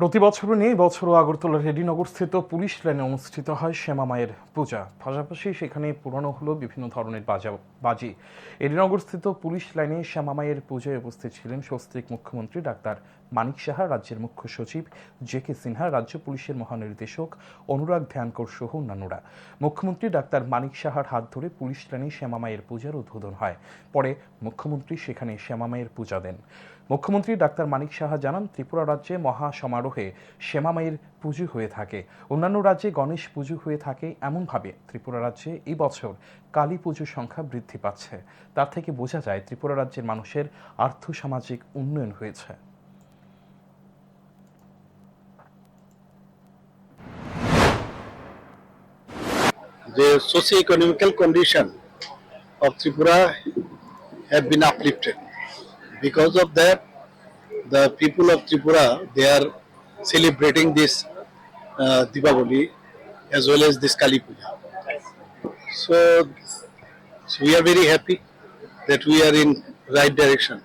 প্রতি বছর নিয়ে বছরও আগরতলার রেডিনগরস্থিত পুলিশ লাইনে অনুষ্ঠিত হয় শ্যামা মায়ের পূজা। পাশাপাশি সেখানে পুরানো হলো বিভিন্ন ধরনের বাজা বাজি। রেডিনগরস্থিত পুলিশ লাইনে শ্যামা মায়ের পূজায় উপস্থিত ছিলেন সস্ত্রীক মুখ্যমন্ত্রী ডাক্তার মানিক সাহা, রাজ্যের মুখ্য সচিব জে কে সিনহা, রাজ্য পুলিশের মহানির্দেশক অনুরাগ ধ্যানকর সহ অন্যান্যরা। মুখ্যমন্ত্রী ডাক্তার মানিক সাহার হাত ধরে পুলিশ লাইনে শ্যামা মায়ের পূজার উদ্বোধন হয়। পরে মুখ্যমন্ত্রী সেখানে শ্যামা মায়ের পূজা দেন। মুখ্যমন্ত্রী ডাক্তার মানিক সাহা জানান, ত্রিপুরা রাজ্যে মহা সমারোহে শ্যামা মায়ের পুজো হয়ে থাকে। অন্যান্য রাজ্যে গণেশ পুজো হয়ে থাকে এমনভাবে ত্রিপুরা রাজ্যে এই বছর কালী পুজোর সংখ্যা বৃদ্ধি পাচ্ছে। তার থেকে বোঝা যায়, ত্রিপুরা রাজ্যের মানুষের আর্থসামাজিক উন্নয়ন হয়েছে। The socio-economical condition of Tripura have been uplifted. Because of that, the people of Tripura they are celebrating this uh, Diwali as well as this Kali Puja. So, so we are very happy that we are in right direction.